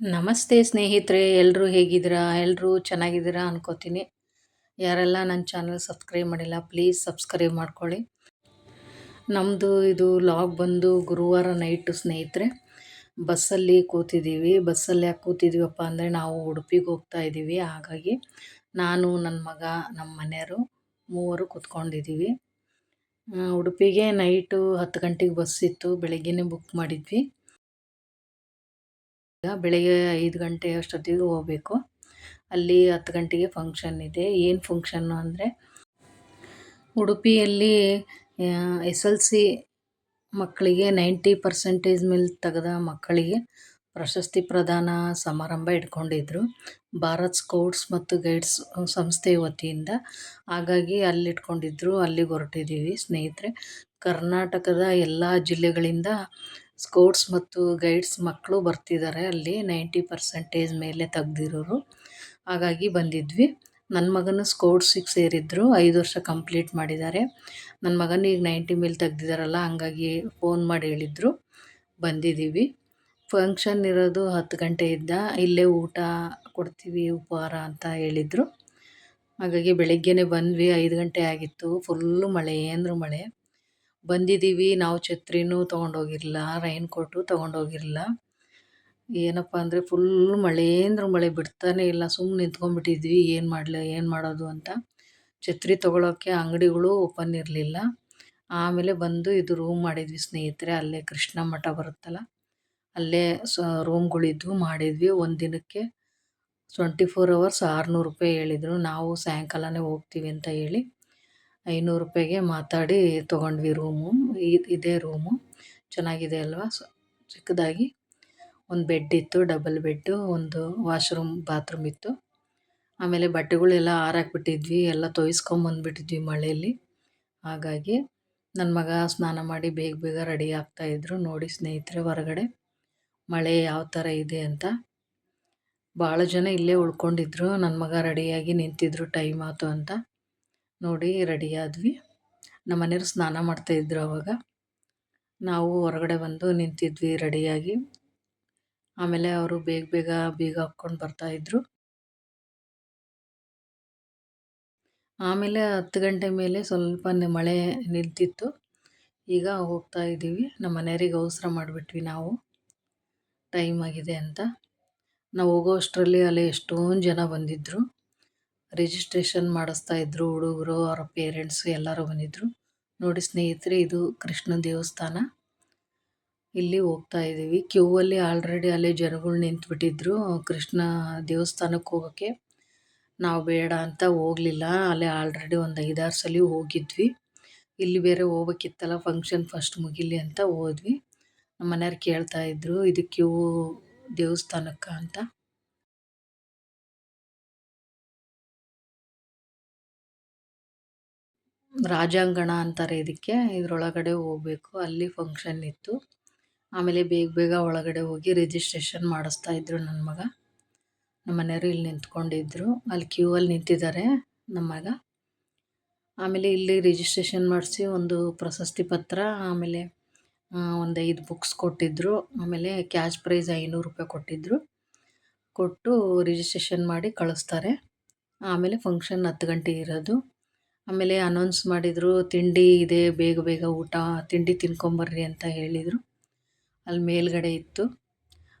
ನಮಸ್ತೆ ಸ್ನೇಹಿತರೆ ಎಲ್ಲರೂ ಹೇಗಿದ್ದೀರಾ? ಎಲ್ಲರೂ ಚೆನ್ನಾಗಿದ್ದೀರಾ ಅನ್ಕೋತೀನಿ. ಯಾರೆಲ್ಲ ನನ್ನ ಚಾನಲ್ ಸಬ್ಸ್ಕ್ರೈಬ್ ಮಾಡಿಲ್ಲ ಪ್ಲೀಸ್ ಸಬ್ಸ್ಕ್ರೈಬ್ ಮಾಡ್ಕೊಳ್ಳಿ. ನಮ್ಮದು ಇದು ಲಾಗ್ ಬಂದು ಗುರುವಾರ ನೈಟು ಸ್ನೇಹಿತರೆ. ಬಸ್ಸಲ್ಲಿ ಕೂತಿದ್ದೀವಿ. ಬಸ್ಸಲ್ಲಿ ಯಾಕೆ ಕೂತಿದ್ದೀವಪ್ಪ ಅಂದರೆ, ನಾವು ಉಡುಪಿಗೆ ಹೋಗ್ತಾ ಇದ್ದೀವಿ. ಹಾಗಾಗಿ ನಾನು ನನ್ನ ಮಗ ನಮ್ಮ ಮನೆಯವರು ಮೂವರು ಕೂತ್ಕೊಂಡಿದ್ದೀವಿ. ಉಡುಪಿಗೆ ನೈಟು ಹತ್ತು ಗಂಟೆಗೆ ಬಸ್ ಇತ್ತು ಬೆಳಗ್ಗೆನೇ ಬುಕ್ ಮಾಡಿದ್ವಿ. ಈಗ ಬೆಳಗ್ಗೆ ಐದು ಗಂಟೆ ಅಷ್ಟೊತ್ತಿಗೆ ಹೋಗಬೇಕು. ಅಲ್ಲಿ ಹತ್ತು ಗಂಟೆಗೆ ಫಂಕ್ಷನ್ ಇದೆ. ಏನು ಫಂಕ್ಷನ್ನು ಅಂದರೆ ಉಡುಪಿಯಲ್ಲಿ ಎಸ್ ಎಲ್ ಸಿ ಮಕ್ಕಳಿಗೆ ನೈಂಟಿ ಪರ್ಸೆಂಟೇಜ್ ಮೇಲೆ ತೆಗೆದ ಮಕ್ಕಳಿಗೆ ಪ್ರಶಸ್ತಿ ಪ್ರದಾನ ಸಮಾರಂಭ ಇಟ್ಕೊಂಡಿದ್ರು. ಭಾರತ್ ಸ್ಕೌಟ್ಸ್ ಮತ್ತು ಗೈಡ್ಸ್ ಸಂಸ್ಥೆ ವತಿಯಿಂದ. ಹಾಗಾಗಿ ಅಲ್ಲಿ ಇಟ್ಕೊಂಡಿದ್ರು ಅಲ್ಲಿಗೆ ಹೊರಟಿದ್ದೀವಿ. ಸ್ನೇಹಿತರೆ, ಕರ್ನಾಟಕದ ಎಲ್ಲ ಜಿಲ್ಲೆಗಳಿಂದ ಸ್ಕೌಟ್ಸ್ ಮತ್ತು ಗೈಡ್ಸ್ ಮಕ್ಕಳು ಬರ್ತಿದ್ದಾರೆ. ಅಲ್ಲಿ ನೈಂಟಿ ಪರ್ಸೆಂಟೇಜ್ ಮೇಲೆ ತೆಗ್ದಿರೋರು. ಹಾಗಾಗಿ ಬಂದಿದ್ವಿ. ನನ್ನ ಮಗನೂ ಸ್ಕೌಟ್ಸಿಗೆ ಸೇರಿದ್ರು. ಐದು ವರ್ಷ ಕಂಪ್ಲೀಟ್ ಮಾಡಿದ್ದಾರೆ. ನನ್ನ ಮಗನಿಗೆ ನೈಂಟಿ ಮೇಲೆ ತೆಗ್ದಿದ್ದಾರಲ್ಲ, ಹಾಗಾಗಿ ಫೋನ್ ಮಾಡಿ ಹೇಳಿದ್ರು. ಬಂದಿದ್ದೀವಿ. ಫಂಕ್ಷನ್ ಇರೋದು ಹತ್ತು ಗಂಟೆಯಿಂದ ಇಲ್ಲೇ ಊಟ ಕೊಡ್ತೀವಿ, ಉಪಹಾರ ಅಂತ ಹೇಳಿದರು. ಹಾಗಾಗಿ ಬೆಳಗ್ಗೆನೇ ಬಂದ್ವಿ. ಐದು ಗಂಟೆ ಆಗಿತ್ತು. ಫುಲ್ಲು ಮಳೆ ಅಂದರೂ ಮಳೆ. ಬಂದಿದ್ದೀವಿ, ನಾವು ಛತ್ರಿನೂ ತೊಗೊಂಡೋಗಿರಲಿಲ್ಲ ರೈನ್ ಕೋಟು ತೊಗೊಂಡೋಗಿರಲಿಲ್ಲ. ಏನಪ್ಪ ಅಂದರೆ ಫುಲ್ ಮಳೆ ಮಳೆ ಬಿಡ್ತಾನೆ ಇಲ್ಲ ಸುಮ್ಮನೆ ನಿಂತ್ಕೊಂಡ್ಬಿಟ್ಟಿದ್ವಿ, ಏನು ಮಾಡಲಿ, ಏನು ಮಾಡೋದು ಅಂತ. ಛತ್ರಿ ತೊಗೊಳೋಕ್ಕೆ ಅಂಗಡಿಗಳು ಓಪನ್ ಇರಲಿಲ್ಲ. ಆಮೇಲೆ ಬಂದು ಇದು ರೂಮ್ ಮಾಡಿದ್ವಿ ಸ್ನೇಹಿತರೆ, ಅಲ್ಲೇ ಕೃಷ್ಣ ಮಠ ಬರುತ್ತಲ್ಲ, ಅಲ್ಲೇ ಸ ರೂಮ್ಗಳಿದ್ವು ಮಾಡಿದ್ವಿ. ಒಂದು ದಿನಕ್ಕೆ ಟ್ವೆಂಟಿ ಫೋರ್ ಅವರ್ಸ್ ಆರುನೂರು ರೂಪಾಯಿ ಹೇಳಿದರು. ನಾವು ಸಾಯಂಕಾಲನೇ ಹೋಗ್ತೀವಿ ಅಂತ ಹೇಳಿ. ಐನೂರು ರೂಪಾಯಿಗೆ ಮಾತಾಡಿ ತೊಗೊಂಡ್ವಿ ರೂಮು. ಇದೇ ರೂಮು. ಚೆನ್ನಾಗಿದೆ ಅಲ್ವಾ? ಚಿಕ್ಕದಾಗಿ. ಒಂದು ಬೆಡ್ ಇತ್ತು, ಡಬಲ್ ಬೆಡ್ಡು, ಒಂದು ವಾಶ್ರೂಮ್, ಬಾತ್ರೂಮ್ ಇತ್ತು. ಆಮೇಲೆ ಬಟ್ಟೆಗಳೆಲ್ಲ ಆರಾಕ್ಬಿಟ್ಟಿದ್ವಿ, ಎಲ್ಲ ತೊಯ್ಸ್ಕೊಂಬಂದ್ಬಿಟ್ಟಿದ್ವಿ ಮಳೆಯಲ್ಲಿ ಹಾಗಾಗಿ ನನ್ನ ಮಗ ಸ್ನಾನ ಮಾಡಿ ಬೇಗ ಬೇಗ ರೆಡಿ ಆಗ್ತಾಯಿದ್ರು ನೋಡಿ ಸ್ನೇಹಿತರೆ, ಹೊರಗಡೆ ಮಳೆ ಯಾವ ಥರ ಇದೆ ಅಂತ. ಭಾಳ ಜನ ಇಲ್ಲೇ ಉಳ್ಕೊಂಡಿದ್ರು. ನನ್ನ ಮಗ ರೆಡಿಯಾಗಿ ನಿಂತಿದ್ರು, ಟೈಮ್ ಆಯ್ತು ಅಂತ. ನೋಡಿ ರೆಡಿ ಆದ್ವಿ. ನಮ್ಮ ಮನೆಯವ್ರು ಸ್ನಾನ ಮಾಡ್ತಾಯಿದ್ರು ಅವಾಗ. ನಾವು ಹೊರಗಡೆ ಬಂದು ನಿಂತಿದ್ವಿ ರೆಡಿಯಾಗಿ ಆಮೇಲೆ ಅವರು ಬೇಗ ಬೇಗ ಬೀಗ ಹಾಕ್ಕೊಂಡು ಬರ್ತಾಯಿದ್ರು ಆಮೇಲೆ ಹತ್ತು ಗಂಟೆ ಮೇಲೆ ಸ್ವಲ್ಪ ಮಳೆ ನಿಂತಿತ್ತು. ಈಗ ಹೋಗ್ತಾ ಇದ್ದೀವಿ. ನಮ್ಮ ಮನೆಯವ್ರಿಗೆ ಅವಸರ ಮಾಡಿಬಿಟ್ವಿ ನಾವು. ಟೈಮ್ ಆಗಿದೆ ಅಂತ. ನಾವು ಹೋಗೋ ಅಷ್ಟರಲ್ಲಿ ಅಲ್ಲಿ ಎಷ್ಟೊಂದು ಜನ ಬಂದಿದ್ದರು ರಿಜಿಸ್ಟ್ರೇಷನ್ ಮಾಡಿಸ್ತಾ ಇದ್ರು ಹುಡುಗರು, ಅವರ ಪೇರೆಂಟ್ಸ್ ಎಲ್ಲರೂ ಬಂದಿದ್ರು. ನೋಡಿ ಸ್ನೇಹಿತರೆ, ಇದು ಕೃಷ್ಣ ದೇವಸ್ಥಾನ. ಇಲ್ಲಿ ಹೋಗ್ತಾ ಇದ್ದೀವಿ ಕ್ಯೂ ಅಲ್ಲಿ ಆಲ್ರೆಡಿ ಅಲ್ಲೇ ಜನಗಳು ನಿಂತ್ಬಿಟ್ಟಿದ್ರು. ಕೃಷ್ಣ ದೇವಸ್ಥಾನಕ್ಕೆ ಹೋಗೋಕ್ಕೆ ನಾವು ಬೇಡ ಅಂತ ಹೋಗಲಿಲ್ಲ. ಅಲ್ಲೇ ಆಲ್ರೆಡಿ ಒಂದು ಐದಾರು ಸಲ ಹೋಗಿದ್ವಿ. ಇಲ್ಲಿ ಬೇರೆ ಹೋಗ್ಬೇಕಿತ್ತಲ್ಲ ಫಂಕ್ಷನ್ ಫಸ್ಟ್ ಮುಗಿಲಿ ಅಂತ ಹೋದ್ವಿ. ನಮ್ಮ ಮನೆಯವ್ರು ಕೇಳ್ತಾ ಇದ್ರು, ಇದು ಕ್ಯೂ ದೇವಸ್ಥಾನಕ್ಕೆ ಅಂತ. ರಾಜಾಂಗಣ ಅಂತಾರೆ ಇದಕ್ಕೆ. ಇದರೊಳಗಡೆ ಹೋಗ್ಬೇಕು. ಅಲ್ಲಿ ಫಂಕ್ಷನ್ ಇತ್ತು. ಆಮೇಲೆ ಬೇಗ ಬೇಗ ಒಳಗಡೆ ಹೋಗಿ ರಿಜಿಸ್ಟ್ರೇಷನ್ ಮಾಡಿಸ್ತಾ ಇದ್ರು ನನ್ನ ಮಗ. ನಮ್ಮ ಮನೆಯವರು ಇಲ್ಲಿ ನಿಂತ್ಕೊಂಡಿದ್ರು. ಅಲ್ಲಿ ಕ್ಯೂ ಅಲ್ಲಿ ನಿಂತಿದ್ದಾರೆ ನಮ್ಮ ಮಗ. ಆಮೇಲೆ ಇಲ್ಲಿ ರಿಜಿಸ್ಟ್ರೇಷನ್ ಮಾಡಿಸಿ ಒಂದು ಪ್ರಶಸ್ತಿ ಪತ್ರ, ಆಮೇಲೆ ಒಂದು ಐದು ಬುಕ್ಸ್ ಕೊಟ್ಟಿದ್ದರು ಆಮೇಲೆ ಕ್ಯಾಶ್ ಪ್ರೈಸ್ ಐನೂರು ರೂಪಾಯಿ ಕೊಟ್ಟಿದ್ದರು ಕೊಟ್ಟು ರಿಜಿಸ್ಟ್ರೇಷನ್ ಮಾಡಿ ಕಳಿಸ್ತಾರೆ. ಆಮೇಲೆ ಫಂಕ್ಷನ್ ಹತ್ತು ಗಂಟೆಗೆ ಇರೋದು. ಆಮೇಲೆ ಅನೌನ್ಸ್ ಮಾಡಿದರು, ತಿಂಡಿ ಇದೆ, ಬೇಗ ಬೇಗ ಊಟ, ತಿಂಡಿ ತಿನ್ಕೊಂಬರ್ರಿ ಅಂತ ಹೇಳಿದರು. ಅಲ್ಲಿ ಮೇಲ್ಗಡೆ ಇತ್ತು.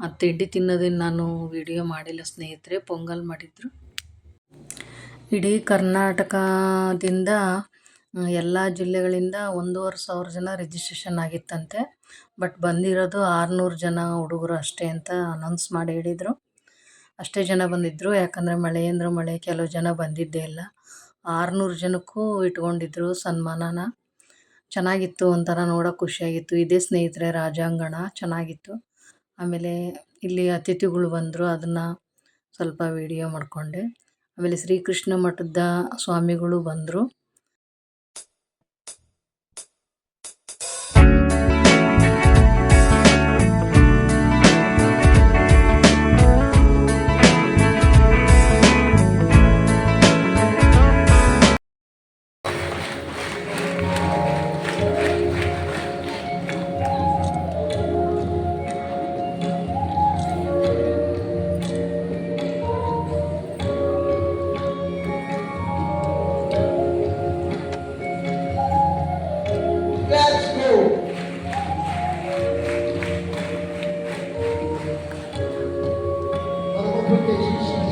ಆ ತಿಂಡಿ ತಿನ್ನೋದನ್ನು ನಾನು ವಿಡಿಯೋ ಮಾಡಿಲ್ಲ ಸ್ನೇಹಿತರೆ, ಪೊಂಗಲ್ ಮಾಡಿದರು. ಇಡೀ ಕರ್ನಾಟಕದಿಂದ ಎಲ್ಲ ಜಿಲ್ಲೆಗಳಿಂದ ಒಂದೂವರೆ ಸಾವಿರ ಜನ ರಿಜಿಸ್ಟ್ರೇಷನ್ ಆಗಿತ್ತಂತೆ. ಬಟ್ ಬಂದಿರೋದು ಆರುನೂರು ಜನ ಹುಡುಗರು ಅಷ್ಟೇ ಅಂತ ಅನೌನ್ಸ್ ಮಾಡಿ ಹೇಳಿದರು. ಅಷ್ಟೇ ಜನ ಬಂದಿದ್ದರು ಯಾಕಂದರೆ ಮಳೆ ಅಂದರೆ ಮಳೆ, ಕೆಲವು ಜನ ಬಂದಿದ್ದೇ ಇಲ್ಲ. ಆರುನೂರು ಜನಕ್ಕೂ ಇಟ್ಕೊಂಡಿದ್ರು ಸನ್ಮಾನನ. ಚೆನ್ನಾಗಿತ್ತು ಒಂಥರ ನೋಡೋಕೆ ಖುಷಿಯಾಗಿತ್ತು. ಇದೇ ಸ್ನೇಹಿತರೆ, ರಾಜಾಂಗಣ, ಚೆನ್ನಾಗಿತ್ತು. ಆಮೇಲೆ ಇಲ್ಲಿ ಅತಿಥಿಗಳು ಬಂದರು, ಅದನ್ನು ಸ್ವಲ್ಪ ವೀಡಿಯೋ ಮಾಡಿಕೊಂಡೆ. ಆಮೇಲೆ ಶ್ರೀಕೃಷ್ಣ ಮಠದ ಸ್ವಾಮಿಗಳು ಬಂದರು.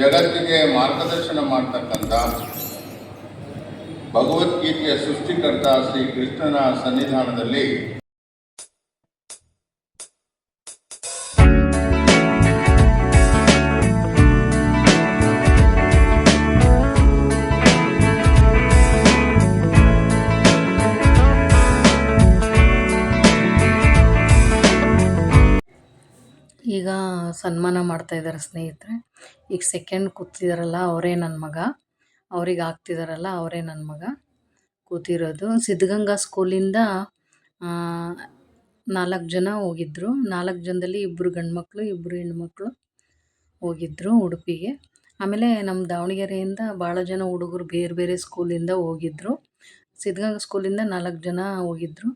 ಜಗತ್ತಿಗೆ ಮಾರ್ಗದರ್ಶನ ಮಾಡ್ತಕ್ಕಂಥ ಭಗವದ್ಗೀತೆಯ ಸೃಷ್ಟಿಕರ್ತ ಶ್ರೀ ಕೃಷ್ಣನ ಸನ್ನಿಧಾನದಲ್ಲಿ ಸನ್ಮಾನ ಮಾಡ್ತಾ ಇದ್ದಾರೆ ಸ್ನೇಹಿತರೆ. ಈಗ ಸೆಕೆಂಡ್ ಕೂತಿದಾರಲ್ಲ, ಅವರೇ ನನ್ನ ಮಗ. ಅವ್ರಿಗೆ ಆಗ್ತಿದಾರಲ್ಲ, ಅವರೇ ನನ್ನ ಮಗ. ಕೂತಿರೋದು. ಸಿದ್ಧಗಂಗಾ ಸ್ಕೂಲಿಂದ ನಾಲ್ಕು ಜನ ಹೋಗಿದ್ರು. ನಾಲ್ಕು ಜನದಲ್ಲಿ ಇಬ್ಬರು ಗಂಡು ಮಕ್ಕಳು ಇಬ್ಬರು ಹೆಣ್ಮಕ್ಳು ಹೋಗಿದ್ರು ಉಡುಪಿಗೆ. ಆಮೇಲೆ ನಮ್ಮ ದಾವಣಗೆರೆಯಿಂದ ಭಾಳ ಜನ ಹುಡುಗರು ಬೇರೆ ಬೇರೆ ಸ್ಕೂಲಿಂದ ಹೋಗಿದ್ರು. ಸಿದ್ಧಗಂಗಾ ಸ್ಕೂಲಿಂದ ನಾಲ್ಕು ಜನ ಹೋಗಿದ್ರು.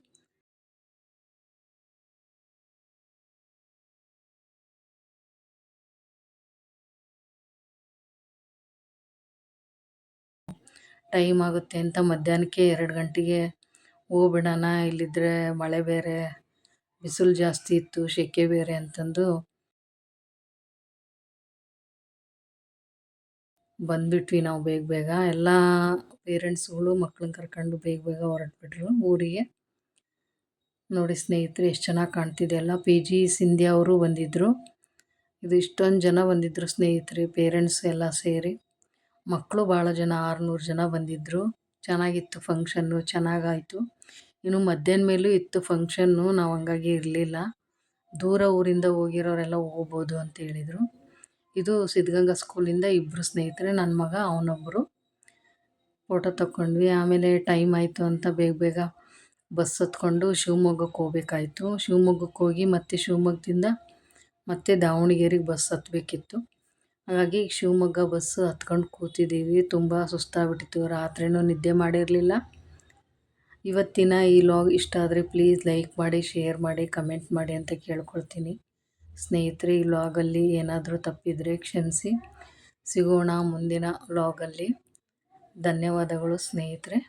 ಟೈಮ್ ಆಗುತ್ತೆ ಅಂತ ಮಧ್ಯಾಹ್ನಕ್ಕೆ ಎರಡು ಗಂಟೆಗೆ ಹೋಗ್ಬಿಡೋಣ. ಇಲ್ಲಿದ್ದರೆ ಮಳೆ ಬೇರೆ, ಬಿಸಿಲು ಜಾಸ್ತಿ ಇತ್ತು, ಸೆಕೆ ಬೇರೆ ಅಂತಂದು ಬಂದ್ಬಿಟ್ವಿ ನಾವು ಬೇಗ ಬೇಗ. ಎಲ್ಲ ಪೇರೆಂಟ್ಸ್ಗಳು ಮಕ್ಳನ್ನ ಕರ್ಕೊಂಡು ಬೇಗ ಬೇಗ ಹೊರಟ್ಬಿಟ್ರು ಊರಿಗೆ. ನೋಡಿ ಸ್ನೇಹಿತರೆ, ಎಷ್ಟು ಚೆನ್ನಾಗಿ ಕಾಣ್ತಿದೆ ಎಲ್ಲ ಪಿ ಜಿ ಸಿಂಧ್ಯಾ ಅವರು ಬಂದಿದ್ದರು ಇದು ಇಷ್ಟೊಂದು ಜನ ಬಂದಿದ್ದರು ಸ್ನೇಹಿತರೆ ಪೇರೆಂಟ್ಸ್ ಎಲ್ಲ ಸೇರಿ. ಮಕ್ಕಳು ಭಾಳ ಜನ, ಆರುನೂರು ಜನ ಬಂದಿದ್ದರು ಚೆನ್ನಾಗಿತ್ತು ಫಂಕ್ಷನ್ನು ಚೆನ್ನಾಗಾಯಿತು. ಇನ್ನು ಮಧ್ಯಾಹ್ನ ಮೇಲೂ ಇತ್ತು ಫಂಕ್ಷನ್ನು ನಾವು ಹಂಗಾಗಿ ಇರಲಿಲ್ಲ. ದೂರ ಊರಿಂದ ಹೋಗಿರೋರೆಲ್ಲ ಹೋಗ್ಬೋದು ಅಂತ ಹೇಳಿದರು. ಇದು ಸಿದ್ಧಗಂಗಾ ಸ್ಕೂಲಿಂದ ಇಬ್ಬರು ಸ್ನೇಹಿತರೆ ನನ್ನ ಮಗ ಅವನೊಬ್ಬರು ಫೋಟೋ ತಗೊಂಡ್ವಿ ಆಮೇಲೆ ಟೈಮ್ ಆಯಿತು ಅಂತ ಬೇಗ ಬೇಗ ಬಸ್ ಹತ್ಕೊಂಡು ಶಿವಮೊಗ್ಗಕ್ಕೆ ಹೋಗ್ಬೇಕಾಯ್ತು. ಶಿವಮೊಗ್ಗಕ್ಕೆ ಹೋಗಿ ಮತ್ತೆ ಶಿವಮೊಗ್ಗದಿಂದ ಮತ್ತೆ ದಾವಣಗೆರೆಗೆ ಬಸ್ ಹತ್ತಬೇಕಿತ್ತು ಹಾಗಾಗಿ ಶಿವಮೊಗ್ಗ ಬಸ್ಸು ಹತ್ಕೊಂಡು ಕೂತಿದ್ದೀವಿ ತುಂಬ ಸುಸ್ತಾಗ್ಬಿಟ್ಟಿತ್ತು. ರಾತ್ರಿನೂ ನಿದ್ದೆ ಮಾಡಿರಲಿಲ್ಲ. ಇವತ್ತಿನ ಈ ಲಾಗ್ ಇಷ್ಟ ಆದರೆ ಪ್ಲೀಸ್ ಲೈಕ್ ಮಾಡಿ ಶೇರ್ ಮಾಡಿ ಕಮೆಂಟ್ ಮಾಡಿ ಅಂತ ಕೇಳ್ಕೊಳ್ತೀನಿ. ಸ್ನೇಹಿತರೆ, ಈ ಲಾಗಲ್ಲಿ ಏನಾದರೂ ತಪ್ಪಿದರೆ ಕ್ಷಮಿಸಿ. ಸಿಗೋಣ ಮುಂದಿನ ಲಾಗಲ್ಲಿ ಧನ್ಯವಾದಗಳು ಸ್ನೇಹಿತರೆ.